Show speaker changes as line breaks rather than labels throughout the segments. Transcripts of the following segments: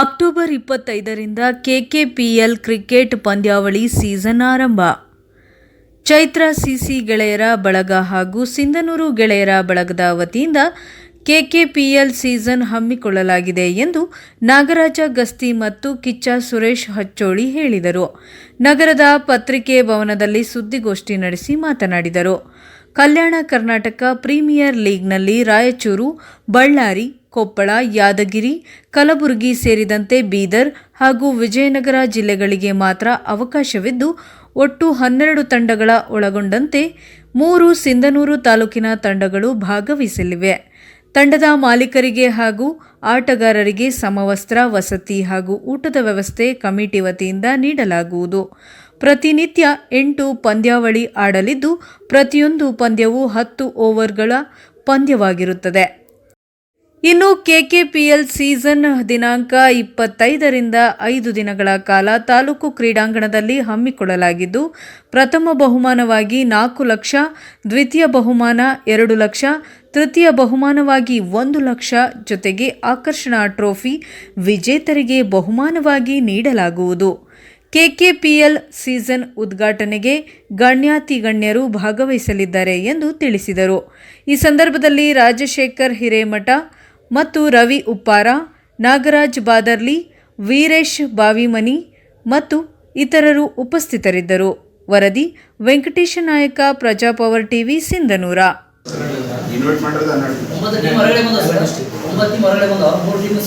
October ಇಪ್ಪತ್ತೈದರಿಂದ ಕೆಕೆಪಿಎಲ್ cricket ಪಂದ್ಯಾವಳಿ season ಆರಂಭ. ಚೈತ್ರ ಸಿಸಿ ಗೆಳೆಯರ ಬಳಗ ಹಾಗೂ ಸಿಂಧನೂರು ಗೆಳೆಯರ ಬಳಗದ ವತಿಯಿಂದ ಕೆಕೆಪಿಎಲ್ ಸೀಸನ್ ಹಮ್ಮಿಕೊಳ್ಳಲಾಗಿದೆ ಎಂದು ನಾಗರಾಜ ಗಸ್ತಿ ಮತ್ತು ಕಿಚ್ಚ ಸುರೇಶ್ ಹಚ್ಚೋಳಿ ಹೇಳಿದರು. ನಗರದ ಪತ್ರಿಕೆ ಭವನದಲ್ಲಿ ಸುದ್ದಿಗೋಷ್ಠಿ ನಡೆಸಿ ಮಾತನಾಡಿದರು. ಕಲ್ಯಾಣ ಕರ್ನಾಟಕ ಪ್ರೀಮಿಯರ್ ಲೀಗ್ನಲ್ಲಿ ರಾಯಚೂರು, ಬಳ್ಳಾರಿ ಕೊಪ್ಪಳ, ಯಾದಗಿರಿ, ಕಲಬುರಗಿ ಸೇರಿದಂತೆ ಬೀದರ್ ಹಾಗೂ ವಿಜಯನಗರ ಜಿಲ್ಲೆಗಳಿಗೆ ಮಾತ್ರ ಅವಕಾಶವಿದ್ದು, ಒಟ್ಟು ಹನ್ನೆರಡು ತಂಡಗಳ ಒಳಗೊಂಡಂತೆ ಮೂರು ಸಿಂಧನೂರು ತಾಲೂಕಿನ ತಂಡಗಳು ಭಾಗವಹಿಸಲಿವೆ. ತಂಡದ ಮಾಲೀಕರಿಗೆ ಹಾಗೂ ಆಟಗಾರರಿಗೆ ಸಮವಸ್ತ್ರ, ವಸತಿ ಹಾಗೂ ಊಟದ ವ್ಯವಸ್ಥೆ ಕಮಿಟಿ ವತಿಯಿಂದ ನೀಡಲಾಗುವುದು. ಪ್ರತಿನಿತ್ಯ ಎಂಟು ಪಂದ್ಯಾವಳಿ ಆಡಲಿದ್ದು, ಪ್ರತಿಯೊಂದು ಪಂದ್ಯವು ಹತ್ತು ಓವರ್ಗಳ ಪಂದ್ಯವಾಗಿರುತ್ತದೆ. ಇನ್ನು ಕೆಕೆಪಿಎಲ್ ಸೀಸನ್ ದಿನಾಂಕ ಇಪ್ಪತ್ತೈದರಿಂದ ಐದು ದಿನಗಳ ಕಾಲ ತಾಲೂಕು ಕ್ರೀಡಾಂಗಣದಲ್ಲಿ ಹಮ್ಮಿಕೊಳ್ಳಲಾಗಿದ್ದು, ಪ್ರಥಮ ಬಹುಮಾನವಾಗಿ ನಾಲ್ಕು ಲಕ್ಷ, ದ್ವಿತೀಯ ಬಹುಮಾನ ಎರಡು ಲಕ್ಷ, ತೃತೀಯ ಬಹುಮಾನವಾಗಿ ಒಂದು ಲಕ್ಷ ಜೊತೆಗೆ ಆಕರ್ಷಣಾ ಟ್ರೋಫಿ ವಿಜೇತರಿಗೆ ಬಹುಮಾನವಾಗಿ ನೀಡಲಾಗುವುದು. ಕೆಕೆಪಿಎಲ್ ಸೀಸನ್ ಉದ್ಘಾಟನೆಗೆ ಗಣ್ಯಾತಿ ಗಣ್ಯರು ಭಾಗವಹಿಸಲಿದ್ದಾರೆ ಎಂದು ತಿಳಿಸಿದರು. ಈ ಸಂದರ್ಭದಲ್ಲಿ ರಾಜಶೇಖರ್ ಹಿರೇಮಠ ಮತ್ತು ರವಿ ಉಪ್ಪಾರ ನಾಗರಾಜ್ ಬಾದರ್ಲಿ ವೀರೇಶ್ ಬಾವಿಮನಿ ಮತ್ತು ಇತರರು ಉಪಸ್ಥಿತರಿದ್ದರು. ವರದಿ ವೆಂಕಟೇಶ ನಾಯಕ ಪ್ರಜಾಪವರ್ ಟಿವಿ ಸಿಂಧನೂರ.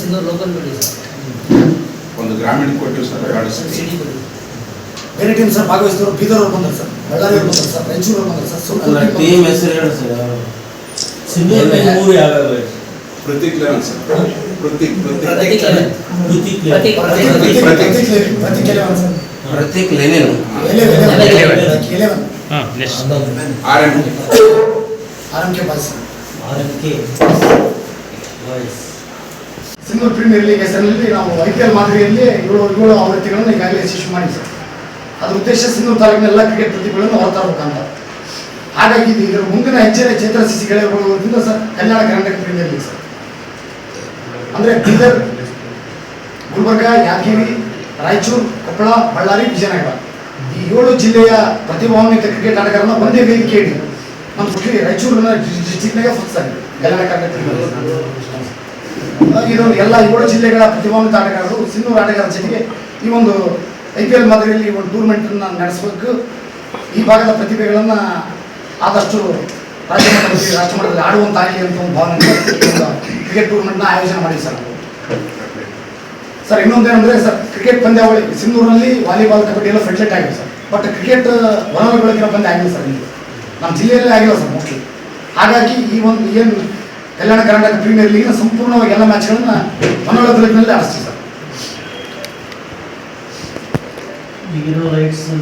ಸಿಂಧೂರು
ಒಂದು ಗ್ರಾಮೀಣ ಕೊಟ್ಟಿವಿ ಸರ್ ಎರಡು
ಸಿ
ಸತಿ.
ಡಿ ಬಿಡಿ.
ಬೇರೆ ಟೀಮ್ ಸರ್ ಭಾಗವಹಿಸಿದ್ರು ಬೀದರ್ ಅವ್ರು ಬಂದರು ಸರ್. ಬಳ್ಳಾರಿ ಅವ್ರು ಬಂದರು ಸರ್. ರಾಯಚೂರು ಅವ್ರು ಬಂದರು ಸರ್.
ಟೀಮ್ ಹೆಸರು ಹೇಳಿ ಸರ್. ಮೂರು ಯಾವ್ಯಾವ
Prateek eleven sir Prateek
Prateek
Prateek
eleven. Prateek
Lenin
eleven, eleven,
eleven.
ಪ್ರತಿ eleven.
R M
K boys single premier league ಹೆಸರಿನಲ್ಲಿ ನಾವು ಐ ಪಿ ಎಲ್ ಮಾದರಿಯಲ್ಲಿ ಏಳು ಏಳು ಆವೃತ್ತಿಗಳನ್ನು ಈಗಾಗಲೇ ಯಶಸ್ವಿ ಮಾಡಿ ಸರ್ ಅದರ ಉದ್ದೇಶ ಸಿಂಧೂರು ತಾಲೂಕಿನ ಎಲ್ಲ ಕ್ರಿಕೆಟ್ ಪ್ರತಿಭೆಗಳನ್ನು ಹೊರತರಬೇಕಂತ ಹಾಗಾಗಿ ಇದು ಇದರ ಮುಂದಿನ ಹೆಜ್ಜೆ ಚೈತ್ರ ಸಿಸಿ ಗೆಳೆಯರು sir Kannada Karnataka premier league sir ಅಂದರೆ ಬೀದರ್, ಗುಲ್ಬರ್ಗ, ಯಾದಗಿರಿ, ರಾಯಚೂರು, ಕೊಪ್ಪಳ, ಬಳ್ಳಾರಿ, ವಿಜಯನಗರ. ಈ ಏಳು ಜಿಲ್ಲೆಯ ಪ್ರತಿಭಾನ್ವಿತ ಕ್ರಿಕೆಟ್ ಆಟಗಾರನ ಒಂದೇ ವೇದಿಕೆ ಇಡಿ. ನಮ್ಮ ಸುಖಿ ರಾಯಚೂರಿನ ಡಿಸ್ಟಿಕ್ನಾಗೆ ಫಸ್ಟ್ ಆಗಿದೆ. ಇದು ಎಲ್ಲ ಏಳು ಜಿಲ್ಲೆಗಳ ಪ್ರತಿಭಾನ್ವಿತ ಆಟಗಾರರು ಸಿನ್ನೂರು ಆಟಗಾರರ ಜೊತೆಗೆ ಈ ಒಂದು ಐ ಪಿ ಎಲ್ ಮಾದರಿಯಲ್ಲಿ ಒಂದು ಟೂರ್ನಮೆಂಟನ್ನು ನಡೆಸಬೇಕು. ಈ ಭಾಗದ ಪ್ರತಿಭೆಗಳನ್ನು ಆದಷ್ಟು ರಾಜ್ಯ ಮಟ್ಟದಲ್ಲಿ, ರಾಷ್ಟ್ರ ಮಟ್ಟದಲ್ಲಿ ಆಡುವಂತಾಗಲಿ ಅಂತ ಒಂದು ಭಾವನೆ ಕ್ರಿಕೆಟ್ ಟೂರ್ನಮೆಂಟ್ನ ಆಯೋಜನೆ ಮಾಡಿ ಸರ್. ಸರ್, ಇನ್ನೊಂದೇನಂದ್ರೆ ಸರ್ ಕ್ರಿಕೆಟ್ ಪಂದ್ಯಾವಳಿ ಸಿಂಧೂರಿನಲ್ಲಿ ವಾಲಿಬಾಲ್, ಕಬಡ್ಡಿ ಎಲ್ಲ ಸಬ್ಜೆಕ್ಟ್ ಆಗಿದೆ ಸರ್. ಬಟ್ ಕ್ರಿಕೆಟ್ ಬೆಳಕಿನ ಪಂದ್ಯ ಆಗಿಲ್ಲ ಸರ್ ಇಲ್ಲಿ ನಮ್ಮ ಜಿಲ್ಲೆಯಲ್ಲೇ ಆಗಿಲ್ಲ ಸರ್ ಮೋಸ್ಟ್ಲಿ ಹಾಗಾಗಿ ಈ ಒಂದು ಏನು ಕಲ್ಯಾಣ ಕರ್ನಾಟಕ ಪ್ರೀಮಿಯರ್ ಲೀಗ್ನ ಸಂಪೂರ್ಣವಾಗಿ ಎಲ್ಲ ಮ್ಯಾಚ್ಗಳನ್ನು ಹೊನ್ನೊಳ ಬೆಳಕಿನಲ್ಲಿ ಆಡಿಸ್ತೀವಿ ಸರ್.